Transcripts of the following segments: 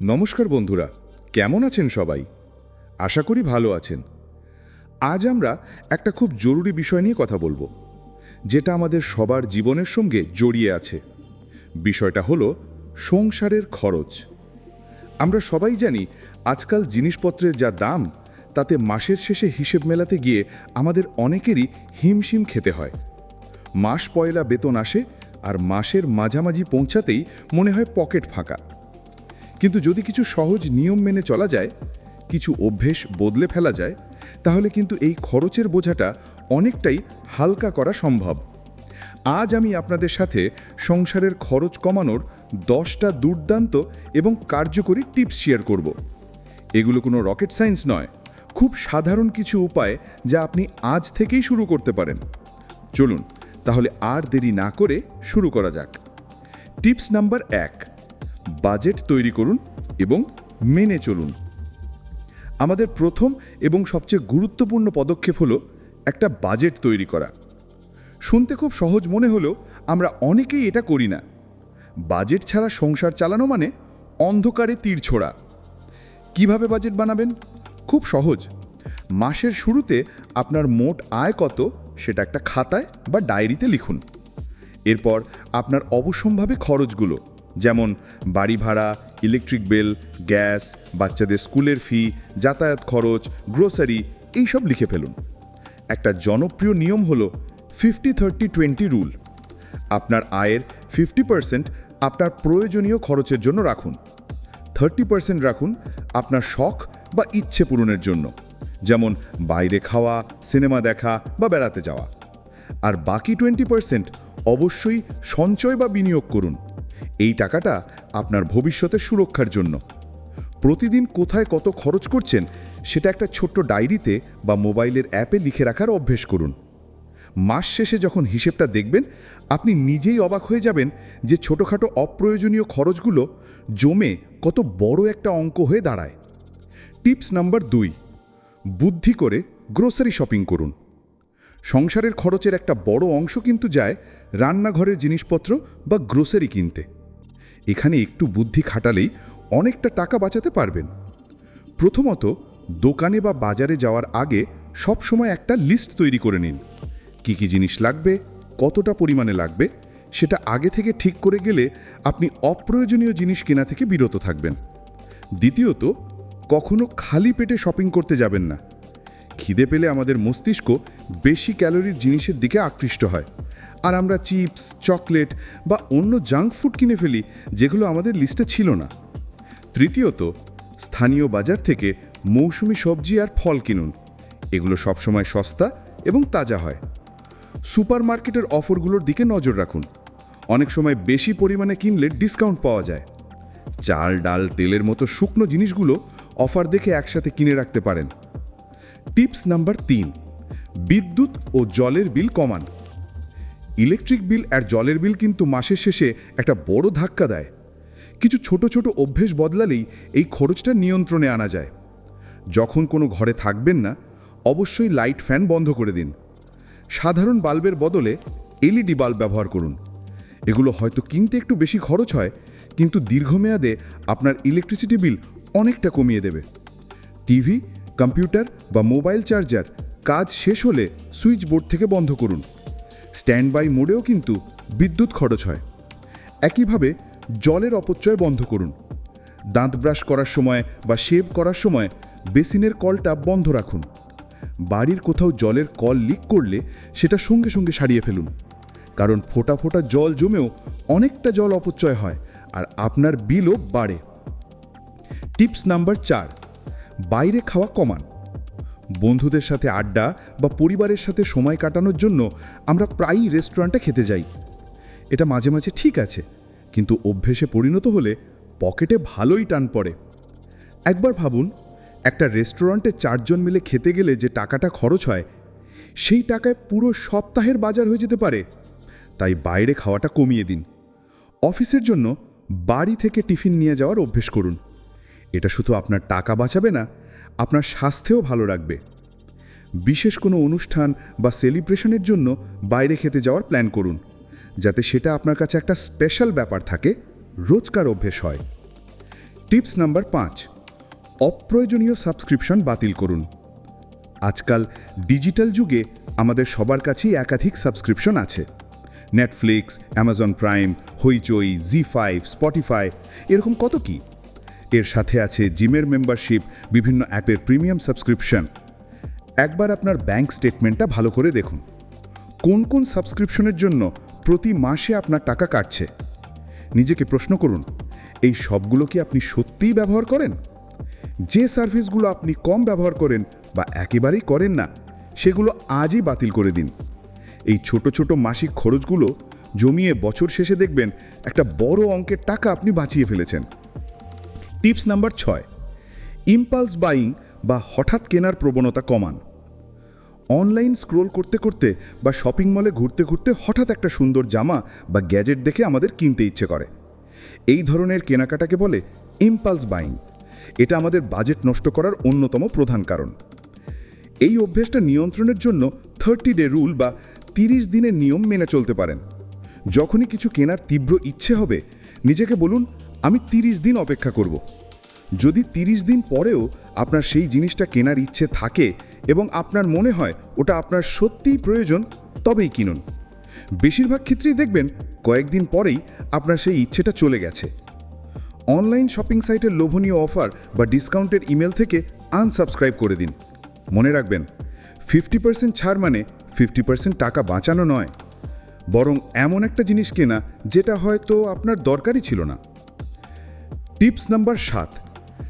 নমস্কার বন্ধুরা, কেমন আছেন সবাই? আশা করি ভালো আছেন। আজ আমরা একটা খুব জরুরি বিষয় নিয়ে কথা বলব, যেটা আমাদের সবার জীবনের সঙ্গে জড়িয়ে আছে। বিষয়টা হলো সংসারের খরচ। আমরা সবাই জানি, আজকাল জিনিসপত্রের যা দাম, তাতে মাসের শেষে হিসেব মেলাতে গিয়ে আমাদের অনেকেরই হিমশিম খেতে হয়। মাস পয়লা বেতন আসে আর মাসের মাঝামাঝি পৌঁছাতেই মনে হয় পকেট ফাঁকা। কিন্তু যদি কিছু সহজ নিয়ম মেনে চলা যায়, কিছু অভ্যেস বদলে ফেলা যায়, তাহলে কিন্তু এই খরচের বোঝাটা অনেকটাই হালকা করা সম্ভব। আজ আমি আপনাদের সাথে সংসারের খরচ কমানোর দশটা দুর্দান্ত এবং কার্যকরী টিপস শেয়ার করব। এগুলো কোনো রকেট সায়েন্স নয়, খুব সাধারণ কিছু উপায় যা আপনি আজ থেকেই শুরু করতে পারেন। চলুন, তাহলে আর দেরি না করে শুরু করা যাক। টিপস নাম্বার এক বাজেট তৈরি করুন এবং মেনে চলুন। আমাদের প্রথম এবং সবচেয়ে গুরুত্বপূর্ণ পদক্ষেপ হলো একটা বাজেট তৈরি করা। শুনতে খুব সহজ মনে হলেও আমরা অনেকেই এটা করি না। বাজেট ছাড়া সংসার চালানো মানে অন্ধকারে তীর ছোড়া। কীভাবে বাজেট বানাবেন? খুব সহজ। মাসের শুরুতে আপনার মোট আয় কত সেটা একটা খাতায় বা ডায়েরিতে লিখুন। এরপর আপনার অবশ্যম্ভাবে খরচগুলো। যেমন বাড়ি ভাড়া ইলেকট্রিক বিল গ্যাস বাচ্চাদের স্কুলের ফি যাতায়াত খরচ গ্রোসারি এইসব লিখে ফেলুন। একটা জনপ্রিয় নিয়ম হলো ফিফটি থার্টি টোয়েন্টি রুল আপনার আয়ের ফিফটি পার্সেন্ট আপনার প্রয়োজনীয় খরচের জন্য রাখুন। থার্টি পার্সেন্ট রাখুন আপনার শখ বা ইচ্ছে পূরণের জন্য। যেমন বাইরে খাওয়া, সিনেমা দেখা বা বেড়াতে যাওয়া। আর বাকি টোয়েন্টি পার্সেন্ট অবশ্যই সঞ্চয় বা বিনিয়োগ করুন। এই টাকাটা আপনার ভবিষ্যতের সুরক্ষার জন্য। প্রতিদিন কোথায় কত খরচ করছেন সেটা একটা ছোট্ট ডায়েরিতে বা মোবাইলের অ্যাপে লিখে রাখার অভ্যেস করুন। মাস শেষে যখন হিসেবটা দেখবেন, আপনি নিজেই অবাক হয়ে যাবেন যে ছোটোখাটো অপ্রয়োজনীয় খরচগুলো জমে কত বড় একটা অঙ্ক হয়ে দাঁড়ায়। টিপস নাম্বার দুই, বুদ্ধি করে গ্রোসারি শপিং করুন। সংসারের খরচের একটা বড় অংশ কিন্তু যায় রান্নাঘরের জিনিসপত্র বা গ্রোসারি কিনতে। এখানে একটু বুদ্ধি খাটালেই অনেকটা টাকা বাঁচাতে পারবেন। প্রথমত, দোকানে বা বাজারে যাওয়ার আগে সব সময় একটা লিস্ট তৈরি করে নিন। কি কি জিনিস লাগবে, কতটা পরিমাণে লাগবে, সেটা আগে থেকে ঠিক করে গেলে আপনি অপ্রয়োজনীয় জিনিস কেনা থেকে বিরত থাকবেন। দ্বিতীয়ত, কখনো খালি পেটে শপিং করতে যাবেন না। খিদে পেলে আমাদের মস্তিষ্ক বেশি ক্যালোরির জিনিসের দিকে আকৃষ্ট হয়। আর আমরা চিপস, চকলেট বা অন্য জাঙ্ক ফুড কিনে ফেলি, যেগুলো আমাদের লিস্টে ছিল না। তৃতীয়ত, স্থানীয় বাজার থেকে মৌসুমি সবজি আর ফল কিনুন। এগুলো সবসময় সস্তা এবং তাজা হয়। সুপার মার্কেটের অফারগুলোর দিকে নজর রাখুন। অনেক সময় বেশি পরিমাণে কিনলে ডিসকাউন্ট পাওয়া যায়। চাল, ডাল, তেলের মতো শুকনো জিনিসগুলো অফার দেখে একসাথে কিনে রাখতে পারেন। টিপস নাম্বার তিন, বিদ্যুৎ ও জলের বিল কমান। ইলেকট্রিক বিল আর জলের বিল কিন্তু মাসের শেষে একটা বড় ধাক্কা দেয়। কিছু ছোট ছোট অভ্যেস বদলালেই এই খরচটা নিয়ন্ত্রণে আনা যায়। যখন কোনো ঘরে থাকবেন না, অবশ্যই লাইট ফ্যান বন্ধ করে দিন। সাধারণ বাল্বের বদলে এলইডি বাল্ব ব্যবহার করুন। এগুলো হয়তো কিনতে একটু বেশি খরচ হয়, কিন্তু দীর্ঘমেয়াদে আপনার ইলেকট্রিসিটি বিল অনেকটা কমিয়ে দেবে। টিভি, কম্পিউটার বা মোবাইল চার্জার কাজ শেষ হলে সুইচ বোর্ড থেকে বন্ধ করুন। স্ট্যান্ড বাই মোডেও কিন্তু বিদ্যুৎ খরচ হয়। একইভাবে জলের অপচয় বন্ধ করুন। দাঁত ব্রাশ করার সময় বা শেভ করার সময় বেসিনের কলটা বন্ধ রাখুন। বাড়ির কোথাও জলের কল লিক করলে সেটা সঙ্গে সঙ্গে সারিয়ে ফেলুন। কারণ ফোটা ফোটা জল জমেও অনেকটা জল অপচয় হয় আর আপনার বিলও বাড়ে। টিপস নাম্বার চার, বাইরে খাওয়া কমান। বন্ধুদের সাথে আড্ডা বা পরিবারের সাথে সময় কাটানোর জন্য আমরা প্রায়ই রেস্টুরেন্টে খেতে যাই। এটা মাঝে মাঝে ঠিক আছে, কিন্তু অভ্যেসে পরিণত হলে পকেটে ভালোই টান পড়ে। একবার ভাবুন, একটা রেস্টুরেন্টে চারজন মিলে খেতে গেলে যে টাকাটা খরচ হয়, সেই টাকায় পুরো সপ্তাহের বাজার হয়ে যেতে পারে। তাই বাইরে খাওয়াটা কমিয়ে দিন। অফিসের জন্য বাড়ি থেকে টিফিন নিয়ে যাওয়ার অভ্যেস করুন। এটা শুধু আপনার টাকা বাঁচাবে না আপনার স্বাস্থ্যেও ভালো রাখবে। বিশেষ কোনো অনুষ্ঠান বা সেলিব্রেশনের জন্য বাইরে খেতে যাওয়ার প্ল্যান করুন, যাতে সেটা আপনার কাছে একটা স্পেশাল ব্যাপার থাকে, রোজকার অভ্যেস হয়। টিপস নাম্বার পাঁচ, অপ্রয়োজনীয় সাবস্ক্রিপশন বাতিল করুন। আজকাল ডিজিটাল যুগে আমাদের সবার কাছেই একাধিক সাবস্ক্রিপশন আছে। Netflix Amazon Prime Hoichoi Zee five Spotify এরকম কত কি? এর সাথে আছে জিমের মেম্বারশিপ বিভিন্ন অ্যাপের প্রিমিয়াম সাবস্ক্রিপশন একবার আপনার ব্যাংক স্টেটমেন্টটা ভালো করে দেখুন। কোন কোন সাবস্ক্রিপশনের জন্য প্রতি মাসে আপনার টাকা কাটছে? নিজেকে প্রশ্ন করুন, এই সবগুলো কি আপনি সত্যিই ব্যবহার করেন? যে সার্ভিসগুলো আপনি কম ব্যবহার করেন বা একেবারেই করেন না, সেগুলো আজই বাতিল করে দিন। এই ছোট ছোট মাসিক খরচগুলো জমিয়ে বছর শেষে দেখবেন একটা বড় অঙ্কের টাকা আপনি বাঁচিয়ে ফেলেছেন। টিপস নাম্বার ছয় ইম্পালস বাইং বা হঠাৎ কেনার প্রবণতা কমান। অনলাইন স্ক্রোল করতে করতে বা শপিং মলে ঘুরতে ঘুরতে হঠাৎ একটা সুন্দর জামা বা গ্যাজেট দেখে আমাদের কিনতে ইচ্ছে করে। এই ধরনের কেনাকাটাকে বলে ইম্পালস বাইং এটা আমাদের বাজেট নষ্ট করার অন্যতম প্রধান কারণ। এই অভ্যেসটা নিয়ন্ত্রণের জন্য থার্টি ডে রুল বা তিরিশ দিনের নিয়ম মেনে চলতে পারেন। যখনই কিছু কেনার তীব্র ইচ্ছে হবে, নিজেকে বলুন আমি তিরিশ দিন অপেক্ষা করব। যদি তিরিশ দিন পরেও আপনার সেই জিনিসটা কেনার ইচ্ছে থাকে এবং আপনার মনে হয় ওটা আপনার সত্যিই প্রয়োজন, তবেই কিনুন। বেশিরভাগ ক্ষেত্রেই দেখবেন কয়েকদিন পরেই আপনার সেই ইচ্ছেটা চলে গেছে। অনলাইন শপিং সাইটের লোভনীয় অফার বা ডিসকাউন্টের ইমেল থেকে আনসাবস্ক্রাইব করে দিন। মনে রাখবেন, ফিফটি পার্সেন্ট ছাড় মানে ফিফটি পার্সেন্ট টাকা বাঁচানো নয়। বরং এমন একটা জিনিস কেনা যেটা হয়তো আপনার দরকারই ছিল না। টিপস নাম্বার সাত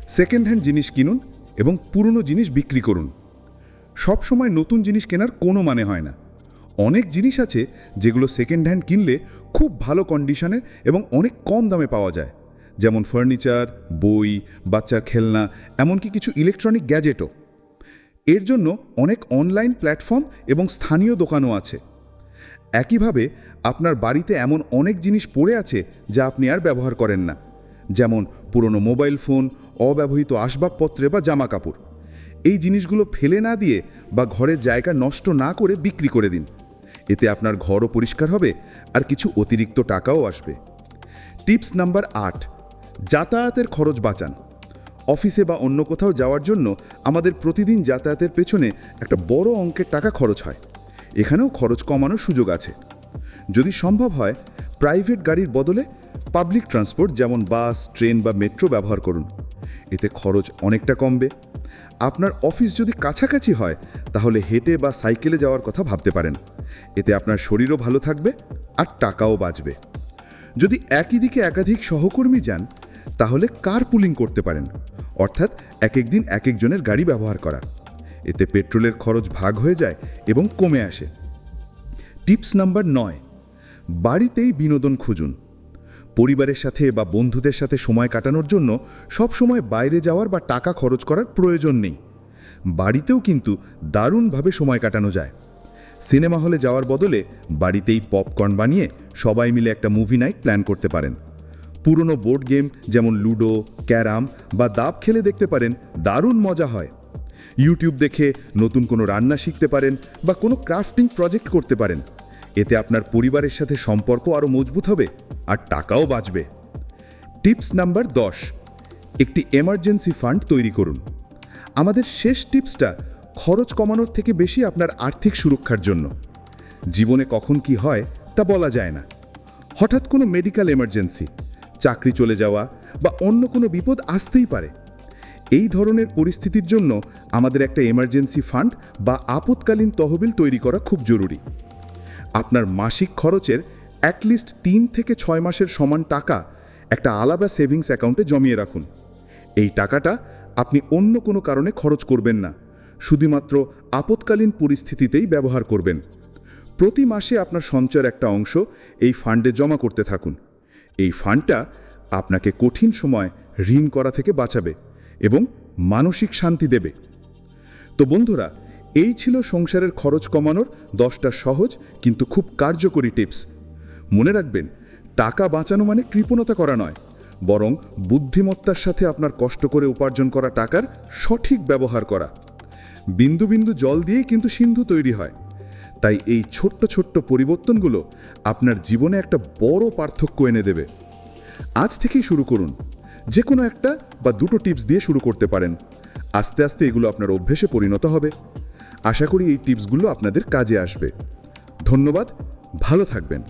সেকেন্ড হ্যান্ড জিনিস কিনুন এবং পুরনো জিনিস বিক্রি করুন। সব সময় নতুন জিনিস কেনার কোনো মানে হয় না। অনেক জিনিস আছে যেগুলো সেকেন্ড হ্যান্ড কিনলে খুব ভালো কন্ডিশনে এবং অনেক কম দামে পাওয়া যায়। যেমন ফার্নিচার বই, বাচ্চার খেলনা, এমনকি কিছু ইলেকট্রনিক গ্যাজেটও এর জন্য অনেক অনলাইন প্ল্যাটফর্ম এবং স্থানীয় দোকানও আছে। একইভাবে আপনার বাড়িতে এমন অনেক জিনিস পড়ে আছে যা আপনি আর ব্যবহার করেন না। যেমন পুরনো মোবাইল ফোন, অব্যবহৃত আসবাবপত্রে বা জামা কাপড় এই জিনিসগুলো ফেলে না দিয়ে বা ঘরের জায়গা নষ্ট না করে বিক্রি করে দিন। এতে আপনার ঘরও পরিষ্কার হবে আর কিছু অতিরিক্ত টাকাও আসবে। টিপস নাম্বার আট, যাতায়াতের খরচ বাঁচান। অফিসে বা অন্য কোথাও যাওয়ার জন্য আমাদের প্রতিদিন যাতায়াতের পেছনে একটা বড় অঙ্কের টাকা খরচ হয়। এখানেও খরচ কমানোর সুযোগ আছে। যদি সম্ভব হয়, প্রাইভেট গাড়ির বদলে পাবলিক ট্রান্সপোর্ট যেমন বাস ট্রেন বা মেট্রো ব্যবহার করুন। এতে খরচ অনেকটা কমবে। আপনার অফিস যদি কাছাকাছি হয়, তাহলে হেঁটে বা সাইকেলে যাওয়ার কথা ভাবতে পারেন। এতে আপনার শরীরও ভালো থাকবে আর টাকাও বাঁচবে। যদি একই দিকে একাধিক সহকর্মী যান, তাহলে কার পুলিং করতে পারেন। অর্থাৎ এক এক দিন এক একজনের গাড়ি ব্যবহার করা। এতে পেট্রোলের খরচ ভাগ হয়ে যায় এবং কমে আসে। টিপস নাম্বার নয়, বাড়িতেই বিনোদন খুঁজুন। পরিবারের সাথে বা বন্ধুদের সাথে সময় কাটানোর জন্য সব সময় বাইরে যাওয়ার বা টাকা খরচ করার প্রয়োজন নেই। বাড়িতেও কিন্তু দারুণভাবে সময় কাটানো যায়। সিনেমা হলে যাওয়ার বদলে বাড়িতেই পপকর্ন বানিয়ে সবাই মিলে একটা মুভি নাইট প্ল্যান করতে পারেন। পুরনো বোর্ড গেম যেমন লুডো, ক্যারাম বা দাব খেলে দেখতে পারেন, দারুণ মজা হয়। ইউটিউব দেখে নতুন কোনো রান্না শিখতে পারেন বা কোনো ক্রাফটিং প্রজেক্ট করতে পারেন। এতে আপনার পরিবারের সাথে সম্পর্ক আরও মজবুত হবে আর টাকাও বাঁচবে। টিপস নাম্বার দশ, একটি এমার্জেন্সি ফান্ড তৈরি করুন। আমাদের শেষ টিপসটা, খরচ কমানোর থেকে বেশি আপনার আর্থিক সুরক্ষার জন্য। জীবনে কখন কি হয়, তা বলা যায় না। হঠাৎ কোনো মেডিকেল এমার্জেন্সি, চাকরি চলে যাওয়া বা অন্য কোনো বিপদ আসতেই পারে। এই ধরনের পরিস্থিতির জন্য আমাদের একটা এমার্জেন্সি ফান্ড বা আপৎকালীন তহবিল তৈরি করা খুব জরুরি। আপনার মাসিক খরচের অ্যাটলিস্ট তিন থেকে ছয় মাসের সমান টাকা একটা আলাদা সেভিংস অ্যাকাউন্টে জমিয়ে রাখুন। এই টাকাটা আপনি অন্য কোনো কারণে খরচ করবেন না, শুধুমাত্র আপৎকালীন পরিস্থিতিতেই ব্যবহার করবেন। প্রতি মাসে আপনার সঞ্চয়ের একটা অংশ এই ফান্ডে জমা করতে থাকুন। এই ফান্ডটা আপনাকে কঠিন সময় ঋণ করা থেকে বাঁচাবে এবং মানসিক শান্তি দেবে। তো বন্ধুরা এই ছিল সংসারের খরচ কমানোর দশটা সহজ কিন্তু খুব কার্যকরী টিপস। মনে রাখবেন, টাকা বাঁচানো মানে কৃপণতা করা নয়, বরং বুদ্ধিমত্তার সাথে আপনার কষ্ট করে উপার্জন করা টাকার সঠিক ব্যবহার করা। বিন্দু বিন্দু জল দিয়েই কিন্তু সিন্ধু তৈরি হয়। তাই এই ছোট্ট ছোট্ট পরিবর্তনগুলো আপনার জীবনে একটা বড় পার্থক্য এনে দেবে। আজ থেকেই শুরু করুন যে কোনো একটা বা দুটো টিপস দিয়ে শুরু করতে পারেন। আস্তে আস্তে এগুলো আপনার অভ্যেসে পরিণত হবে। আশা করি এই টিপসগুলো আপনাদের কাজে আসবে। ধন্যবাদ ভালো থাকবেন।